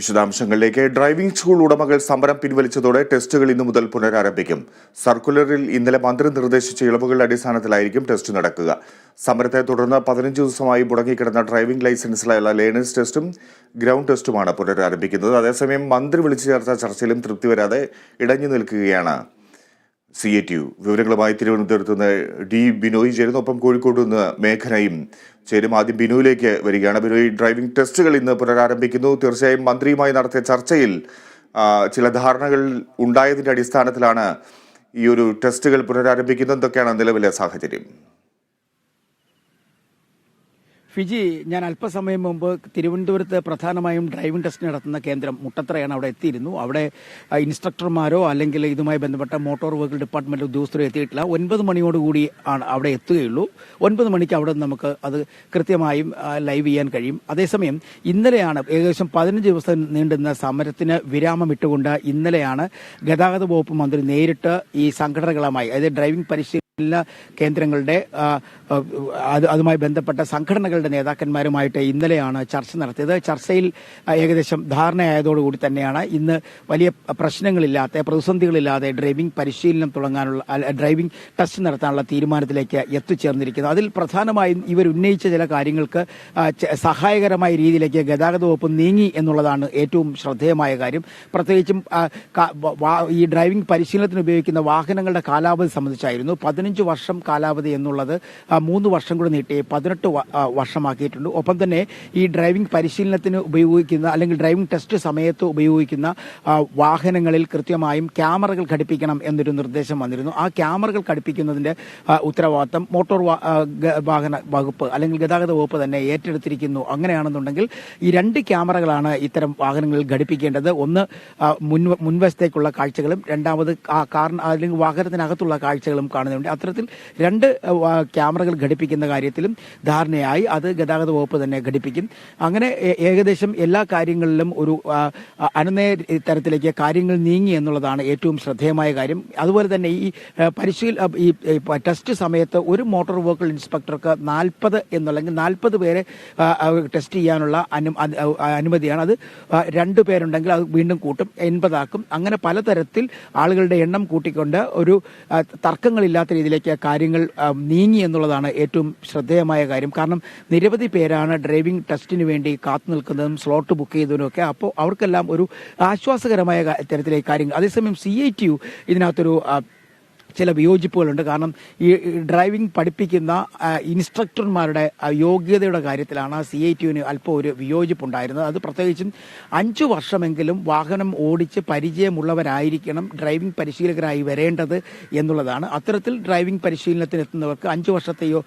വിശദാംശങ്ങളിലേക്ക്. Driving school ഉടമകൾ സമരം പിൻവലിച്ചതോടെ ടെസ്റ്റുകൾ ഇന്നു മുതൽ പുനരാരംഭിക്കും. സർക്കുലറിൽ ഇന്നലെ മന്ത്രി നിർദ്ദേശിച്ച ഇളവുകളുടെ അടിസ്ഥാനത്തിലായിരിക്കും ടെസ്റ്റ് നടക്കുക. സമരത്തെ തുടർന്ന് പതിനഞ്ച് ദിവസമായി മുടങ്ങിക്കിടന്ന ഡ്രൈവിംഗ് ലൈസൻസിലായുള്ള ലേണേഴ്സ് ടെസ്റ്റും ഗ്രൗണ്ട് ടെസ്റ്റുമാണ് പുനരാരംഭിക്കുന്നത്. അതേസമയം മന്ത്രി വിളിച്ചു ചേർത്ത ചർച്ചയിലും തൃപ്തി വരാതെ ഇടഞ്ഞു നിൽക്കുകയാണ്. C A T U. വിവരങ്ങളുമായി തിരുവനന്തപുരത്ത് നിന്ന് ഡി ബിനോയ് ചേരുന്നു. ഒപ്പം കോഴിക്കോട് നിന്ന് മേഘനയും ചേരും. ആദ്യം ബിനോയിലേക്ക് വരികയാണ്. ബിനോയ് ഡ്രൈവിംഗ് ടെസ്റ്റുകൾ ഇന്ന് പുനരാരംഭിക്കുന്നു. തീർച്ചയായും മന്ത്രിയുമായി നടത്തിയ ചർച്ചയിൽ ചില ധാരണകൾ ഉണ്ടായതിന്റെ അടിസ്ഥാനത്തിലാണ് ഈ ഒരു ടെസ്റ്റുകൾ പുനരാരംഭിക്കുന്നത്. എന്തൊക്കെയാണ് നിലവിലെ സാഹചര്യം? ഫിജി ഞാൻ അല്പസമയം മുമ്പ് തിരുവനന്തപുരത്ത് പ്രധാനമായും ഡ്രൈവിംഗ് ടെസ്റ്റ് നടത്തുന്ന കേന്ദ്രം മുട്ടത്രയാണ് അവിടെ എത്തിയിരുന്നു. അവിടെ ഇൻസ്ട്രക്ടർമാരോ അല്ലെങ്കിൽ ഇതുമായി ബന്ധപ്പെട്ട മോട്ടോർ വെഹിക്കിൾ ഡിപ്പാർട്ട്മെന്റ് ഉദ്യോഗസ്ഥരോ എത്തിയിട്ടില്ല. ഒൻപത് മണിയോടുകൂടി ആണ് അവിടെ എത്തുകയുള്ളൂ. ഒൻപത് മണിക്ക് അവിടെ നമുക്ക് അത് കൃത്യമായും ലൈവ് ചെയ്യാൻ കഴിയും. അതേസമയം ഇന്നലെയാണ് ഏകദേശം പതിനഞ്ച് ദിവസം നീണ്ടുന്ന സമരത്തിന് വിരാമം ഇട്ടുകൊണ്ട് ഇന്നലെയാണ് ഗതാഗത വകുപ്പ് മന്ത്രി നേരിട്ട് ഈ സംഘടനകളുമായി അതായത് ഡ്രൈവിംഗ് പരിശീലന എല്ലാ കേന്ദ്രങ്ങളുടെ അതുമായി ബന്ധപ്പെട്ട സംഘടനകളുടെ നേതാക്കന്മാരുമായിട്ട് ഇന്നലെയാണ് ചർച്ച നടത്തിയത്. ചർച്ചയിൽ ഏകദേശം ധാരണയായതോടുകൂടി തന്നെയാണ് ഇന്ന് വലിയ പ്രശ്നങ്ങളില്ലാത്ത പ്രതിസന്ധികളില്ലാതെ ഡ്രൈവിംഗ് പരിശീലനം തുടങ്ങാനുള്ള ഡ്രൈവിംഗ് ടെസ്റ്റ് നടത്താനുള്ള തീരുമാനത്തിലേക്ക് എത്തിച്ചേർന്നിരിക്കുന്നത്. അതിൽ പ്രധാനമായും ഇവർ ഉന്നയിച്ച ചില കാര്യങ്ങൾക്ക് സഹായകരമായ രീതിയിലേക്ക് ഗതാഗത വകുപ്പ് നീങ്ങി എന്നുള്ളതാണ് ഏറ്റവും ശ്രദ്ധേയമായ കാര്യം. പ്രത്യേകിച്ചും ഈ ഡ്രൈവിംഗ് പരിശീലനത്തിന് ഉപയോഗിക്കുന്ന വാഹനങ്ങളുടെ കാലാവധി സംബന്ധിച്ചായിരുന്നു പതിനഞ്ച് വർഷം കാലാവധി എന്നുള്ളത് മൂന്ന് വർഷം കൂടി നീട്ടി പതിനെട്ട് വർഷമാക്കിയിട്ടുണ്ട്. ഒപ്പം തന്നെ ഈ ഡ്രൈവിംഗ് പരിശീലനത്തിന് ഉപയോഗിക്കുന്ന അല്ലെങ്കിൽ ഡ്രൈവിംഗ് ടെസ്റ്റ് സമയത്ത് ഉപയോഗിക്കുന്ന വാഹനങ്ങളിൽ കൃത്യമായും ക്യാമറകൾ ഘടിപ്പിക്കണം എന്നൊരു നിർദ്ദേശം വന്നിരുന്നു. ആ ക്യാമറകൾ ഘടിപ്പിക്കുന്നതിന്റെ ആ, ഉത്തരവാദിത്തം മോട്ടോർ വാഹന വകുപ്പ് അല്ലെങ്കിൽ ഗതാഗത വകുപ്പ് തന്നെ ഏറ്റെടുത്തിരിക്കുന്നു. അങ്ങനെയാണെന്നുണ്ടെങ്കിൽ ഈ രണ്ട് ക്യാമറകളാണ് ഇത്തരം വാഹനങ്ങളിൽ ഘടിപ്പിക്കേണ്ടത്. ഒന്ന് മുൻ മുൻവശത്തേക്കുള്ള കാഴ്ചകളും രണ്ടാമത് ആ കാറിന് അല്ലെങ്കിൽ വാഹനത്തിനകത്തുള്ള കാഴ്ചകളും കാണുന്നുണ്ട്. അത്തരത്തിൽ രണ്ട് ക്യാമറകൾ ഘടിപ്പിക്കുന്ന കാര്യത്തിലും ധാരണയായി അത് ഗതാഗത വകുപ്പ് തന്നെ ഘടിപ്പിക്കും. അങ്ങനെ ഏകദേശം എല്ലാ കാര്യങ്ങളിലും ഒരു അനുനയ തരത്തിലേക്ക് കാര്യങ്ങൾ നീങ്ങി എന്നുള്ളതാണ് ഏറ്റവും ശ്രദ്ധേയമായ കാര്യം. അതുപോലെ തന്നെ ഈ പരിശീല ഈ ടെസ്റ്റ് സമയത്ത് ഒരു മോട്ടോർ വെഹിക്കിൾ ഇൻസ്പെക്ടർക്ക് നാൽപ്പത് എന്നുള്ളെങ്കിൽ നാൽപ്പത് പേരെ ടെസ്റ്റ് ചെയ്യാനുള്ള അനു അനുമതിയാണ്. അത് രണ്ട് പേരുണ്ടെങ്കിൽ അത് വീണ്ടും കൂട്ടും എൺപതാക്കും. അങ്ങനെ പലതരത്തിൽ ആളുകളുടെ എണ്ണം കൂട്ടിക്കൊണ്ട് ഒരു തർക്കങ്ങളില്ലാത്ത തർക്കങ്ങളില്ലാത്ത രീതിയിലേക്ക് കാര്യങ്ങൾ നീങ്ങി എന്നുള്ളതാണ് ഏറ്റവും ശ്രദ്ധേയമായ കാര്യം. കാരണം നിരവധി പേരാണ് ഡ്രൈവിംഗ് ടെസ്റ്റിന് വേണ്ടി കാത്തു നിൽക്കുന്നതും സ്ലോട്ട് ബുക്ക് ചെയ്തതിനും ഒക്കെ. അപ്പോൾ അവർക്കെല്ലാം ഒരു ആശ്വാസകരമായ തരത്തിലെ തരത്തിലേക്ക് കാര്യങ്ങൾ. അതേസമയം സി ഐ ടി യു ഇതിനകത്തൊരു ചില വിയോജിപ്പുകളുണ്ട്. കാരണം ഈ ഡ്രൈവിംഗ് പഠിപ്പിക്കുന്ന ഇൻസ്ട്രക്ടർമാരുടെ യോഗ്യതയുടെ കാര്യത്തിലാണ് സി ഐ ടിയുവിന് അല്പം ഒരു വിയോജിപ്പുണ്ടായിരുന്നത്. അത് പ്രത്യേകിച്ചും അഞ്ചു വർഷമെങ്കിലും വാഹനം ഓടിച്ച് പരിചയമുള്ളവരായിരിക്കണം ഡ്രൈവിംഗ് പരിശീലകരായി വരേണ്ടത് എന്നുള്ളതാണ്. അത്തരത്തിൽ ഡ്രൈവിംഗ് പരിശീലനത്തിന് എത്തുന്നവർക്ക് അഞ്ച് വർഷത്തെയോ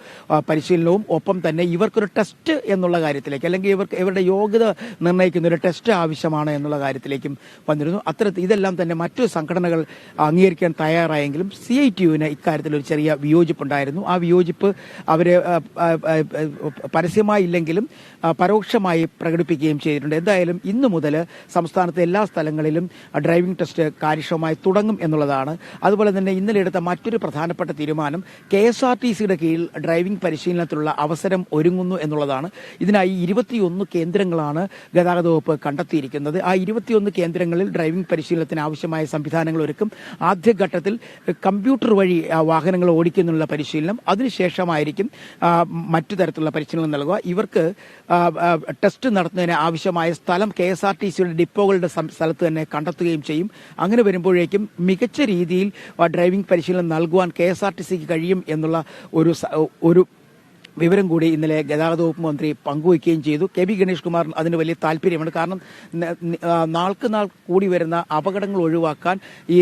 പരിശീലനവും ഒപ്പം തന്നെ ഇവർക്കൊരു ടെസ്റ്റ് എന്നുള്ള കാര്യത്തിലേക്ക് അല്ലെങ്കിൽ ഇവർക്ക് ഇവരുടെ യോഗ്യത നിർണയിക്കുന്ന ഒരു ടെസ്റ്റ് ആവശ്യമാണ് എന്നുള്ള കാര്യത്തിലേക്കും വന്നിരുന്നു. അത്തരത്തിൽ ഇതെല്ലാം തന്നെ മറ്റു സംഘടനകൾ അംഗീകരിക്കാൻ തയ്യാറായെങ്കിലും സി ഐ ടി യുവിന് ഇക്കാര്യത്തിൽ ഒരു ചെറിയ വിയോജിപ്പുണ്ടായിരുന്നു. ആ വിയോജിപ്പ് അവർ പരസ്യമായില്ലെങ്കിലും പരോക്ഷമായി പ്രകടിപ്പിക്കുകയും ചെയ്തിട്ടുണ്ട്. എന്തായാലും ഇന്നു മുതൽ സംസ്ഥാനത്തെ എല്ലാ സ്ഥലങ്ങളിലും ഡ്രൈവിംഗ് ടെസ്റ്റ് കാര്യക്ഷമമായി തുടങ്ങും എന്നുള്ളതാണ്. അതുപോലെ തന്നെ ഇന്നലെ എടുത്ത മറ്റൊരു പ്രധാനപ്പെട്ട തീരുമാനം കെ എസ് ആർ ടി സിയുടെ കീഴിൽ ഡ്രൈവിംഗ് പരിശീലനത്തിലുള്ള അവസരം ഒരുങ്ങുന്നു എന്നുള്ളതാണ്. ഇതിനായി ഇരുപത്തിയൊന്ന് കേന്ദ്രങ്ങളാണ് ഗതാഗത വകുപ്പ് കണ്ടെത്തിയിരിക്കുന്നത്. ആ ഇരുപത്തിയൊന്ന് കേന്ദ്രങ്ങളിൽ ഡ്രൈവിംഗ് പരിശീലനത്തിന് ആവശ്യമായ സംവിധാനങ്ങൾ ഒരുക്കും. ആദ്യഘട്ടത്തിൽ കമ്പ്യൂട്ടർ വഴി വാഹനങ്ങൾ ഓടിക്കുന്നുള്ള പരിശീലനം അതിനുശേഷമായിരിക്കും മറ്റു തരത്തിലുള്ള പരിശീലനം നൽകുക. ഇവർക്ക് ടെസ്റ്റ് നടത്തുന്നതിന് ആവശ്യമായ സ്ഥലം കെ എസ് ആർ ടി സിയുടെ ഡിപ്പോകളുടെ സ്ഥലത്ത് തന്നെ കണ്ടെത്തുകയും ചെയ്യും. അങ്ങനെ വരുമ്പോഴേക്കും മികച്ച രീതിയിൽ ഡ്രൈവിംഗ് പരിശീലനം നൽകുവാൻ കെ എസ് ആർ ടി സിക്ക് കഴിയും എന്നുള്ള ഒരു ഒരു വിവരം കൂടി ഇന്നലെ ഗതാഗത വകുപ്പ് മന്ത്രി പങ്കുവയ്ക്കുകയും ചെയ്തു. കെ ബി ഗണേഷ് കുമാർ അതിന് വലിയ താല്പര്യമാണ് കാരണം നാൾക്ക് നാൾ കൂടി വരുന്ന അപകടങ്ങൾ ഒഴിവാക്കാൻ ഈ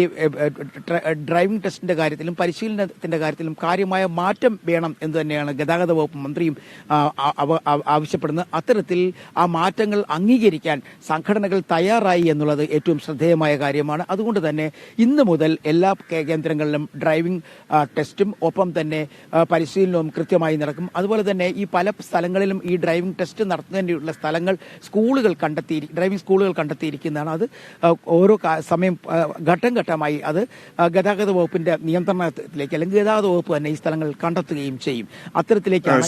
ഡ്രൈവിംഗ് ടെസ്റ്റിന്റെ കാര്യത്തിലും പരിശീലനത്തിന്റെ കാര്യത്തിലും കാര്യമായ മാറ്റം വേണം എന്ന് തന്നെയാണ് ഗതാഗത വകുപ്പ് മന്ത്രിയും ആവശ്യപ്പെടുന്നത്. അത്തരത്തിൽ ആ മാറ്റങ്ങൾ അംഗീകരിക്കാൻ സംഘടനകൾ തയ്യാറായി എന്നുള്ളത് ഏറ്റവും ശ്രദ്ധേയമായ കാര്യമാണ്. അതുകൊണ്ട് തന്നെ ഇന്ന് മുതൽ എല്ലാ കേന്ദ്രങ്ങളിലും ഡ്രൈവിംഗ് ടെസ്റ്റും ഒപ്പം തന്നെ പരിശീലനവും കൃത്യമായി നടക്കും. അതുപോലെ തന്നെ ഈ പല സ്ഥലങ്ങളിലും ഈ ഡ്രൈവിംഗ് ടെസ്റ്റ് നടത്തുന്നതിനുള്ള സ്ഥലങ്ങൾ സ്കൂളുകൾ കണ്ടെത്തി ഡ്രൈവിംഗ് സ്കൂളുകൾ കണ്ടെത്തിയിരിക്കുന്നതാണ്. അത് ഓരോ സമയം ഘട്ടം ഘട്ടമായി അത് ഗതാഗത വകുപ്പിന്റെ നിയന്ത്രണത്തിലേക്ക് അല്ലെങ്കിൽ ഗതാഗത വകുപ്പ് തന്നെ ഈ സ്ഥലങ്ങൾ കണ്ടെത്തുകയും ചെയ്യും. അത്തരത്തിലേക്കാണ്